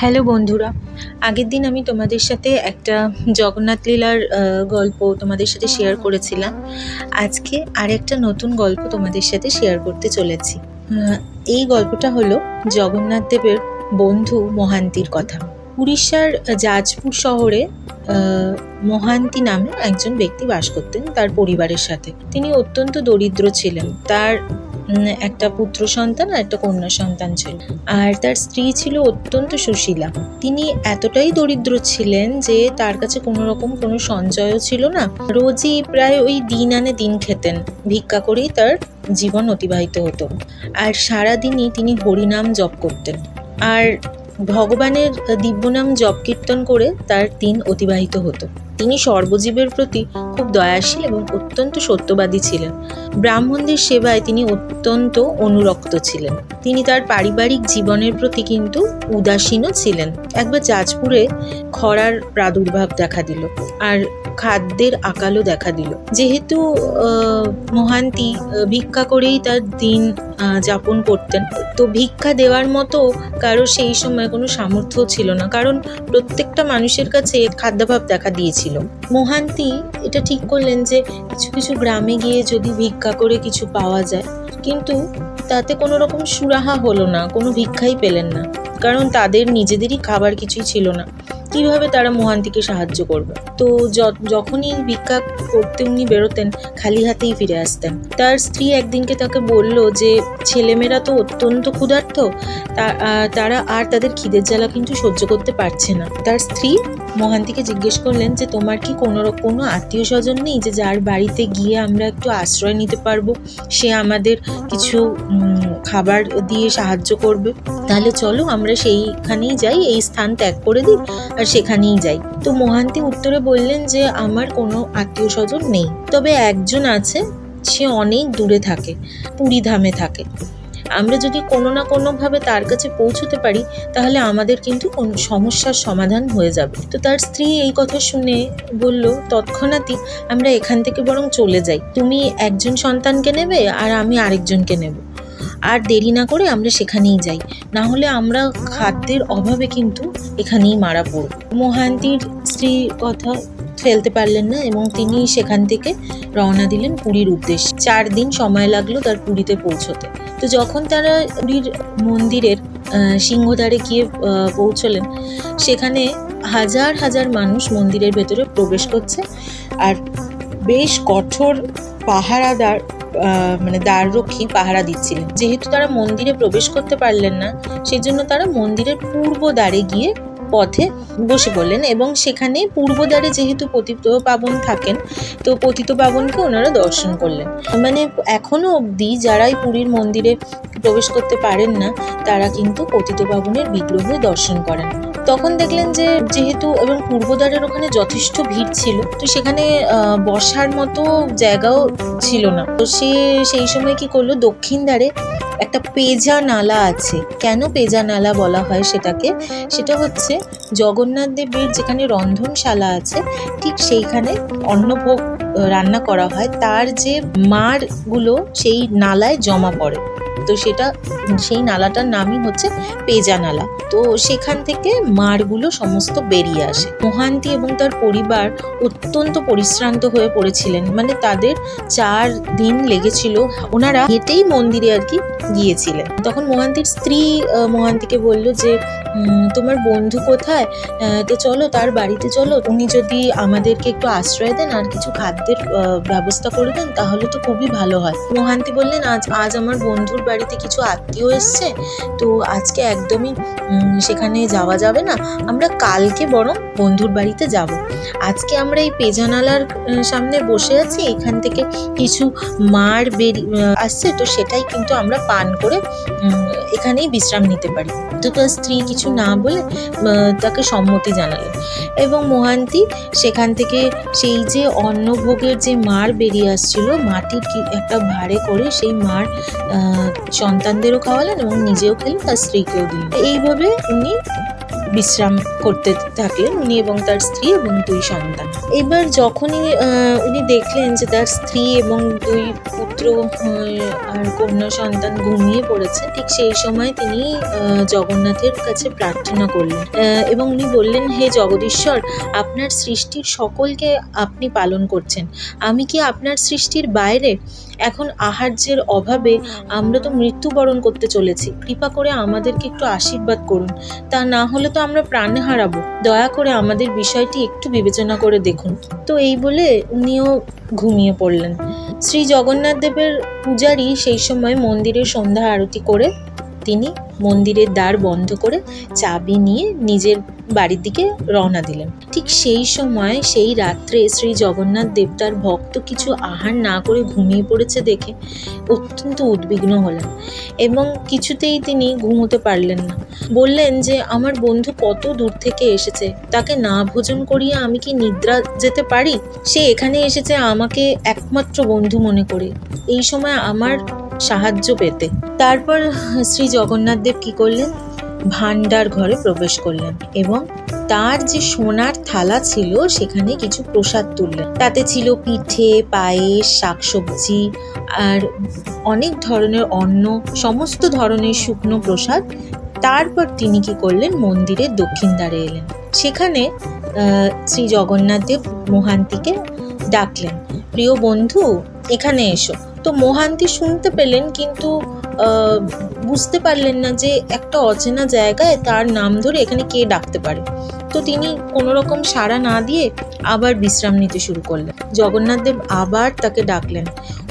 Hello বন্ধুরা, আগের দিন আমি তোমাদের সাথে একটা জগন্নাথ লীলার গল্প তোমাদের সাথে শেয়ার করেছিলাম। আজকে আরেকটা নতুন গল্প তোমাদের সাথে শেয়ার করতে চলেছি। এই গল্পটা হলো জগন্নাথ দেবের বন্ধু মহান্তির কথা। উড়িষ্যার জাজপুর শহরে মহান্তি নামে একজন ব্যক্তি বাস করতেন তার পরিবারের সাথে। তিনি অত্যন্ত দরিদ্র ছিলেন। তার একটা পুত্র সন্তান আর একটা কন্যা সন্তান ছিল। আর তার স্ত্রী ছিল অত্যন্ত সুশীলা। তিনি এতটাই দরিদ্র ছিলেন যে তার কাছে কোনো রকম কোনো সঞ্চয়ও ছিল না। রোজই প্রায় ওই দিন আনে দিন খেতেন। ভিক্ষা করেই তার জীবন অতিবাহিত হতো। আর সারাদিনই তিনি হরিনাম জপ করতেন। আর ভগবানের দিব্যনাম জপ কীর্তন করে তার দিন অতিবাহিত হতো। তিনি সর্বজীবের প্রতি খুব দয়াশীল এবং অত্যন্ত সত্যবাদী ছিলেন। ব্রাহ্মণদের সেবায় তিনি অত্যন্ত অনুরক্ত ছিলেন। তিনি তার পারিবারিক জীবনের প্রতি কিন্তু উদাসীনও ছিলেন। একবার যাজপুরে খরার প্রাদুর্ভাব দেখা দিল আর খাদ্যের আকালও দেখা দিল। যেহেতু মহান্তি ভিক্ষা করেই তার দিন যাপন করতেন। তো ভিক্ষা দেওয়ার মতো কারও সেই সময় কোনো সামর্থ্য ছিল না। কারণ প্রত্যেকটা মানুষের কাছে খাদ্যাভাব দেখা দিয়েছিল। মহান্তি এটা ঠিক করলেন যে কিছু কিছু গ্রামে গিয়ে যদি ভিক্ষা করে কিছু পাওয়া যায়, কিন্তু তাতে কোনো রকম সুরাহা হলো না, কোনো ভিক্ষাই পেলেন না। কারণ তাদের নিজেদেরই খাবার কিছুই ছিল না। কীভাবে তারা মহান্তিকে সাহায্য করবে? তো যখনই ভিক্ষা করতে উনি বেরোতেন, খালি হাতেই ফিরে আসতেন। তার স্ত্রী একদিনকে তাকে বলল যে, ছেলেমেয়েরা তো অত্যন্ত ক্ষুধার্ত। তারা আর তাদের খিদের জ্বালা কিন্তু সহ্য করতে পারছে না। তার স্ত্রী মহান্তিকে জিজ্ঞেস করলেন যে, তোমার কি কোনো কোনো আত্মীয় স্বজন নেই যে, যার বাড়িতে গিয়ে আমরা একটু আশ্রয় নিতে পারব? সে আমাদের কিছু খাবার দিয়ে সাহায্য করবে। তাহলে চলো আমরা সেইখানেই যাই, এই স্থান ত্যাগ করে দিই আর সেখানেই যাই। তো মহান্তি উত্তরে বললেন যে, আমার কোনো আত্মীয় স্বজন নেই। তবে একজন আছে, সে অনেক দূরে থাকে, পুরী ধামে থাকে। আমরা যদি কোনো না কোনোভাবে তার কাছে পৌঁছতে পারি, তাহলে আমাদের কিন্তু কোন সমস্যার সমাধান হয়ে যাবে। তো তার স্ত্রী এই কথা শুনে বলল, তৎক্ষণাৎই আমরা এখান থেকে বরং চলে যাই। তুমি একজন সন্তানকে নেবে আর আমি আরেকজনকে নেব। আর দেরি না করে আমরা সেখানেই যাই। না হলে আমরা খাদ্যের অভাবে কিন্তু এখানেই মারা পড়ব। মহান্তির স্ত্রীর কথা ফেলতে পারলেন না এবং তিনি সেখান থেকে রওনা দিলেন পুরীর উদ্দেশ্যে। চার দিন সময় লাগল তার পুরীতে পৌঁছতে। তো যখন তারা পুরীর মন্দিরের সিংহদ্বারে গিয়ে পৌঁছলেন, সেখানে হাজার হাজার মানুষ মন্দিরের ভেতরে প্রবেশ করছে। আর বেশ কঠোর পাহারাদার মানে দ্বাররক্ষী পাহারা দিচ্ছিলেন। যেহেতু তারা মন্দিরে প্রবেশ করতে পারলেন না সেই জন্য তারা মন্দিরের পূর্ব দ্বারে গিয়ে পথে বসে পড়লেন এবং সেখানে পূর্বদ্বারে যেহেতু পতিত পাবন থাকেন, তো পতিত পাবনকে ওনারা দর্শন করলেন। মানে এখনও অবধি যারাই পুরীর মন্দিরে প্রবেশ করতে পারেন না, তারা কিন্তু পতিত পাবনের বিগ্রহ দর্শন করেন। তখন দেখলেন যে যেহেতু এবং পূর্বদ্বারের ওখানে যথেষ্ট ভিড় ছিল, তো সেখানে বসার মতো জায়গাও ছিল না। তো সে সেই সময় কি করল, দক্ষিণ দ্বারে একটা পেজা নালা আছে। কেন পেজা নালা বলা হয় সেটাকে? সেটা হচ্ছে জগন্নাথ দেবের যেখানে রন্ধনশালা আছে, ঠিক সেইখানে অন্নভোগ রান্না করা হয়। তার যে মারগুলো সেই নালায় জমা পড়ে। তো সেটা সেই নালাটার নামই হচ্ছে পেজা নালা। তো সেখান থেকে মারগুলো সমস্ত বেরিয়ে আসে। মহান্তি এবং তার পরিবার অত্যন্ত পরিশ্রান্ত হয়ে পড়েছিলেন। মানে তাদের চার দিন লেগেছিল। ওনারা হেঁটেই মন্দিরে আর কি গিয়েছিলেন। তখন মহান্তির স্ত্রী মহান্তিকে বলল যে তোমার বন্ধু কোথায়? তো চলো, তার বাড়িতে চলো। উনি যদি আমাদেরকে একটু আশ্রয় দেন আর কিছু খাদ্যের ব্যবস্থা করে দেন, তাহলে তো খুবই ভালো হয়। মহান্তি বললেন, আজ আজ আমার বন্ধুর বাড়িতে কিছু আত্মীয় এসছে, তো আজকে একদমই সেখানে যাওয়া যাবে না। আমরা কালকে বরং বন্ধুর বাড়িতে যাব। আজকে আমরা এই পেজানালার সামনে বসে আছি, এখান থেকে কিছু মার বেরিয়ে আসছে, তো সেটাই কিন্তু আমরা পান করে এখানেই বিশ্রাম নিতে পারি। তো তার স্ত্রী কিছু না বলে তাকে সম্মতি জানালেন। এবং মহান্তি সেখান থেকে সেই যে অন্নভোগের যে মার বেরিয়ে আসছিল, মাটির একটা ভারে করে সেই মার সন্তানদেরও খাওয়ালেন এবং নিজেও খেলেন, তার স্ত্রীকেও দিলেন। এইভাবে উনি বিশ্রাম করতে থাকলেন উনি এবং তার স্ত্রী এবং দুই সন্তান। এবার যখনই উনি দেখলেন যে তার স্ত্রী এবং দুই পুত্র আর কন্যা সন্তান ঘুমিয়ে পড়েছে, ঠিক সেই সময় তিনি জগন্নাথের কাছে প্রার্থনা করলেন। এবং উনি বললেন, হে জগদীশ্বর, আপনার সৃষ্টির সকলকে আপনি পালন করছেন। আমি কি আপনার সৃষ্টির বাইরে এখন আহার্যের অভাবে আমরা তো মৃত্যুবরণ করতে চলেছি। কৃপা করে আমাদেরকে একটু আশীর্বাদ করুন। তা না হলে তো আমরা প্রাণে হারাবো। দয়া করে আমাদের বিষয়টি একটু বিবেচনা করে দেখুন। তো এই বলে উনিও ঘুমিয়ে পড়লেন। শ্রী জগন্নাথ দেবের পূজারী সেই সময় মন্দিরের সন্ধ্যা আরতি করে তিনি মন্দিরের দ্বার বন্ধ করে চাবি নিয়ে নিজের বাড়ির দিকে রওনা দিলেন। ঠিক সেই সময় সেই রাত্রে শ্রী জগন্নাথ দেব তার ভক্ত কিছু আহার না করে ঘুমিয়ে পড়েছে দেখে অত্যন্ত উদ্বিগ্ন হলেন এবং কিছুতেই তিনি ঘুমোতে পারলেন না। বললেন যে, আমার বন্ধু কত দূর থেকে এসেছে? তাকে না ভোজন করিয়ে আমি কি নিদ্রা যেতে পারি? সে এখানে এসেছে আমাকে একমাত্র বন্ধু মনে করে। এই সময় আমার সাহায্য পেতে। তারপর শ্রী জগন্নাথ দেব কি করলেন? ভান্ডার ঘরে প্রবেশ করলেন এবং তার যে সোনার থালা ছিল, সেখানে কিছু প্রসাদ তুললেন। তাতে ছিল পিঠে, পায়েস, শাকসবজি আর অনেক ধরনের অন্ন, সমস্ত ধরনের শুকনো প্রসাদ। তারপর তিনি কি করলেন? মন্দিরের দক্ষিণ দ্বারে এলেন। সেখানে শ্রী জগন্নাথ দেব মোহান্তিকে ডাকলেন, প্রিয় বন্ধু, এখানে এসো। তো মোহান্তি শুনতে পেলেন, কিন্তু বুঝতে পারলেন না যে একটা অচেনা জায়গায় তার নাম ধরে এখানে কে ডাকতে পারে। তো তিনি কোনো রকম সাড়া না দিয়ে আবার বিশ্রাম নিতে শুরু করলেন। জগন্নাথদেব আবার তাকে ডাকলেন,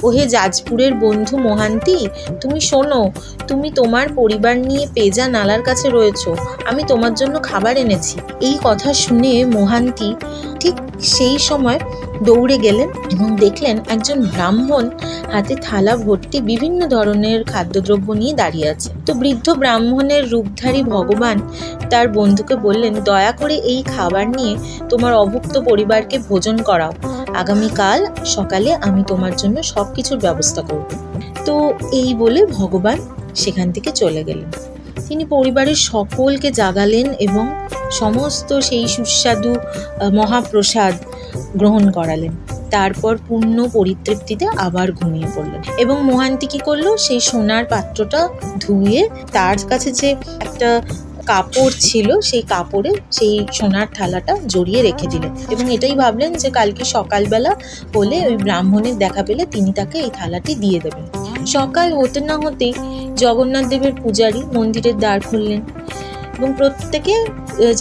ওহে যাজপুরের বন্ধু মোহান্তি, তুমি শোনো, তুমি তোমার পরিবার নিয়ে পেজা নালার কাছে রয়েছো, আমি তোমার জন্য খাবার এনেছি। এই কথা শুনে মোহান্তি ঠিক সেই সময় দৌড়ে গেলেন এবং দেখলেন একজন ব্রাহ্মণ হাতে থালা ভর্তি বিভিন্ন ধরনের খাদ্যদ্রব্য নিয়ে দাঁড়িয়ে আছে। তো বৃদ্ধ ব্রাহ্মণের রূপধারী ভগবান তার বন্ধুকে বললেন, দয়া করে এই খাবার নিয়ে তোমার অভুক্ত পরিবারকে ভোজন করাও। আগামীকাল সকালে আমি তোমার জন্য সব কিছুর ব্যবস্থা করব। তো এই বলে ভগবান সেখান থেকে চলে গেলেন। তিনি পরিবারের সকলকে জাগালেন এবং সমস্ত সেই সুস্বাদু মহাপ্রসাদ গ্রহণ করালেন। তারপর পূর্ণ পরিতৃপ্তিতে আবার ঘুমিয়ে পড়লেন। এবং মোহান্তি কি করল? সেই সোনার পাত্রটা ধুয়ে তার কাছে যে একটা কাপড় ছিল, সেই কাপড়ে সেই সোনার থালাটা জড়িয়ে রেখে দিলেন। এবং এটাই ভাবলেন যে কালকে সকালবেলা হলে ওই ব্রাহ্মণের দেখা পেলে তিনি তাকে এই থালাটি দিয়ে দেবেন। সকাল হতে না হতেই জগন্নাথ দেবের পূজারী মন্দিরের দ্বার খুললেন। এবং প্রত্যেকে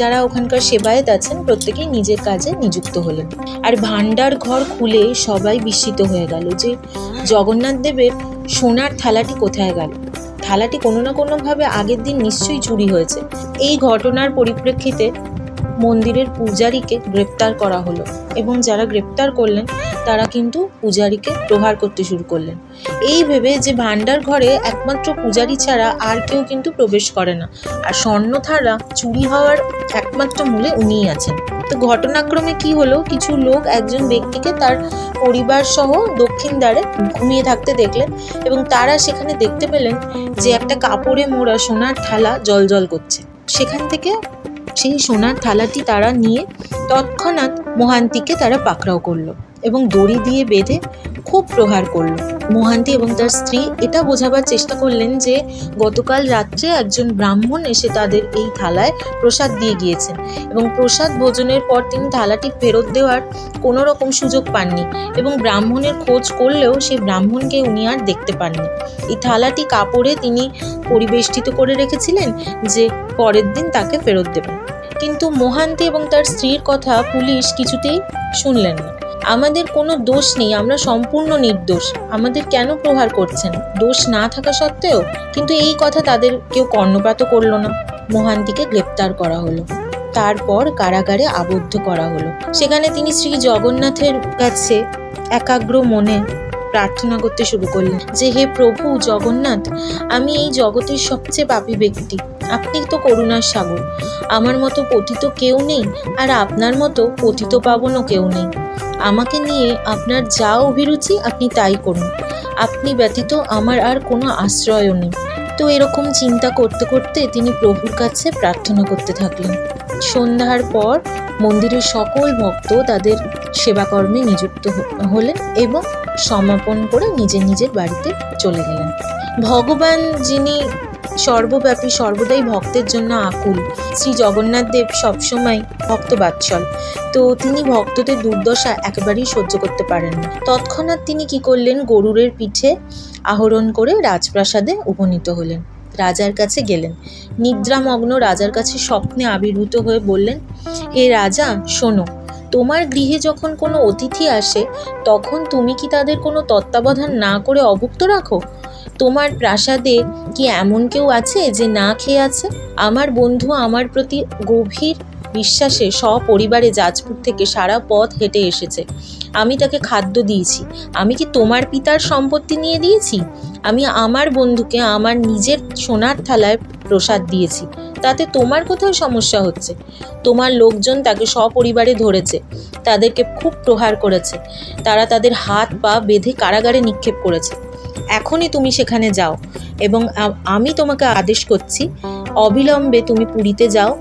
যারা ওখানকার সেবায়েত আছেন, প্রত্যেকেই নিজের কাজে নিযুক্ত হলেন। আর ভান্ডার ঘর খুলে সবাই বিস্মিত হয়ে গেল যে, জগন্নাথ দেবের সোনার থালাটি কোথায় গেল? থালাটি কোনো না কোনোভাবে আগের দিন নিশ্চয়ই চুরি হয়েছে। এই ঘটনার পরিপ্রেক্ষিতে মন্দিরের পূজারীকে গ্রেপ্তার করা হলো এবং যারা গ্রেপ্তার করলেন তারা কিন্তু পূজারীকে প্রহার করতে শুরু করলেন। এই ভেবে যে ভান্ডার ঘরে একমাত্র পূজারী ছাড়া আর কেউ কিন্তু প্রবেশ করে না। আর স্বর্ণধারা চুরি হওয়ার একমাত্র মূলে উনিই আছেন। তো ঘটনাক্রমে কি হলো? কিছু লোক একজন ব্যক্তিকে তার পরিবার সহ দক্ষিণ দ্বারে ঘুমিয়ে থাকতে দেখলেন এবং তারা সেখানে দেখতে পেলেন যে একটা কাপড়ে মোড়া সোনার থালা জলজল করছে। সেখান থেকে সেই সোনার থালাটি তারা নিয়ে তৎক্ষণাৎ মহান্তিকে তারা পাকড়াও করল। এবং দড়ি দিয়ে বেঁধে খুব প্রহার করল। মোহান্তি এবং তার স্ত্রী এটা বোঝাবার চেষ্টা করলেন যে গতকাল রাত্রে একজন ব্রাহ্মণ এসে তাদের এই থালায় প্রসাদ দিয়ে গিয়েছেন এবং প্রসাদ ভোজনের পর তিনি থালাটি ফেরত দেওয়ার কোনো রকম সুযোগ পাননি এবং ব্রাহ্মণের খোঁজ করলেও সেই ব্রাহ্মণকে উনি আর দেখতে পাননি। এই থালাটি কাপড়ে তিনি পরিবেষ্টিত করে রেখেছিলেন যে পরের দিন তাকে ফেরত দেবেন। কিন্তু মোহান্তি এবং তার স্ত্রীর কথা পুলিশ কিছুতেই শুনলেন না। আমাদের কোনো দোষ নেই, আমরা সম্পূর্ণ নির্দোষ। আমাদের কেন প্রহার করছেন? দোষ না থাকা সত্ত্বেও কিন্তু এই কথা তাদের কেউ কর্ণপাত করল না। মোহান্তিকে গ্রেপ্তার করা হলো। তারপর কারাগারে আবদ্ধ করা হলো। সেখানে তিনি শ্রী জগন্নাথের কাছে একাগ্র মনে প্রার্থনা করতে শুরু করলেন যে, হে প্রভু জগন্নাথ, আমি এই জগতের সবচেয়ে পাপী ব্যক্তি। আপনি তো করুণার সাগর। আমার মতো পতিত কেউ নেই আর আপনার মতো পতিত পাবনও কেউ নেই। আমাকে নিয়ে আপনার যা অভিরুচি আপনি তাই করুন। আপনি ব্যতীত আমার আর কোনো আশ্রয়ও নেই। তো এরকম চিন্তা করতে করতে তিনি প্রভুর কাছে প্রার্থনা করতে থাকলেন। সন্ধ্যার পর মন্দিরের সকল ভক্ত তাদের সেবাকর্মে নিযুক্ত হলেন এবং সমাপন করে নিজের নিজের বাড়িতে চলে গেলেন। ভগবান যিনি সর্বব্যাপী, সর্বদাই ভক্তের জন্য আকুল। শ্রী জগন্নাথ দেব সবসময় ভক্ত বাৎসল তো তিনি ভক্তদের দুর্দশা একেবারেই সহ্য করতে পারেন তৎক্ষণাৎ তিনি কি করলেন? গরুরের পিঠে আহরণ করে রাজপ্রাসাদে উপনীত হলেন। রাজার কাছে গেলেন। নিদ্রামগ্ন রাজার কাছে স্বপ্নে আবির্ভূত হয়ে বললেন হে রাজা, শোনো, তোমার গৃহে যখন কোনো অতিথি আসে, তখন তুমি কি তাদের কোনো তত্ত্বাবধান না করে অভুক্ত রাখো? তোমার প্রাসাদে কি এমন কেউ আছে যে না খেয়ে আছে? আমার বন্ধু আমার প্রতি গভীর বিশ্বাসে সপরিবারে যাজপুর থেকে সারা পথ হেঁটে এসেছে। আমি তাকে খাদ্য দিয়েছি। আমি কি তোমার পিতার সম্পত্তি নিয়ে দিয়েছি? আমি আমার বন্ধুকে আমার নিজের সোনার থালায় প্রসাদ দিয়েছি। তাতে তোমার কোথাও সমস্যা হচ্ছে? তোমার লোকজন তাকে সপরিবারে ধরেছে। তাদেরকে খুব প্রহার করেছে। তারা তাদের হাত পা বেঁধে কারাগারে নিক্ষেপ করেছে। এখনই তুমি সেখানে যাও এবং আমি তোমাকে আদেশ করছি, অবিলম্বে তুমি পুরীতে যাও,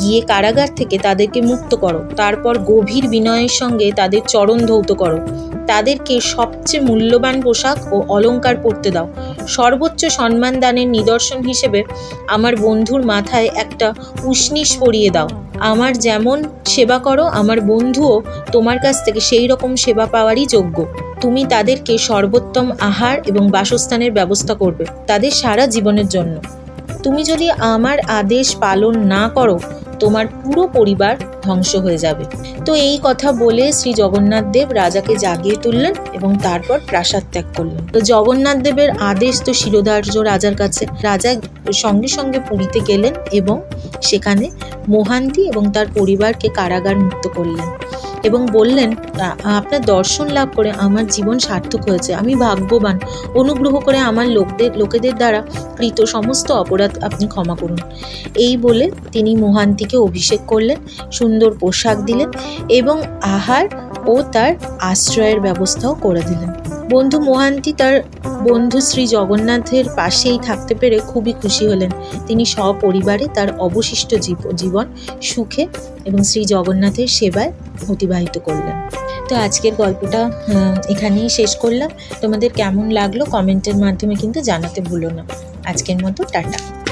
গিয়ে কারাগার থেকে তাদেরকে মুক্ত করো, তারপর গভীর বিনয়ের সঙ্গে তাদের চরণ ধৌত করো। তাদেরকে সবচেয়ে মূল্যবান পোশাক ও অলঙ্কার পরতে দাও। সর্বোচ্চ সম্মান দানের নিদর্শন হিসেবে আমার বন্ধুর মাথায় একটা উষ্ণিস পরিয়ে দাও। আমার যেমন সেবা করো, আমার বন্ধুও তোমার কাছ থেকে সেই রকম সেবা পাওয়ারই যোগ্য। তুমি তাদেরকে সর্বোত্তম আহার এবং বাসস্থানের ব্যবস্থা করবে, তাদের সারা জীবনের জন্য। তুমি যদি আমার আদেশ পালন না করো তোমার পুরো পরিবার ধ্বংস হয়ে যাবে। তো এই কথা বলে শ্রী জগন্নাথ দেব রাজাকে জাগিয়ে তুললেন এবং তারপর প্রাসাদ ত্যাগ করলেন। তো জগন্নাথ দেবের আদেশ তো শিরোধার্য রাজার কাছে। রাজা সঙ্গে সঙ্গে পুরীতে গেলেন এবং সেখানে মোহান্তি এবং তার পরিবারকে কারাগার মুক্ত করলেন। এবং বললেন আপনার দর্শন লাভ করে আমার জীবন সার্থক হয়েছে। আমি ভাগ্যবান। অনুগ্রহ করে আমার লোকদের, লোকেদের দ্বারা কৃত সমস্ত অপরাধ আপনি ক্ষমা করুন। এই বলে তিনি মহান্তিকে অভিষেক করলেন, সুন্দর পোশাক দিলেন এবং আহার ও তার আশ্রয়ের ব্যবস্থাও করে দিলেন। বন্ধু মোহান্তি তার বন্ধু শ্রী জগন্নাথের পাশেই থাকতে পেরে খুবই খুশি হলেন। তিনি সপরিবারে তার অবশিষ্ট জীব- জীবন, সুখে এবং শ্রী জগন্নাথের সেবায় অতিবাহিত করলেন। তো আজকের গল্পটা এখানেই শেষ করলাম। তোমাদের কেমন লাগল কমেন্টের মাধ্যমে কিন্তু জানাতে ভুলো না। আজকের মতো টাটা।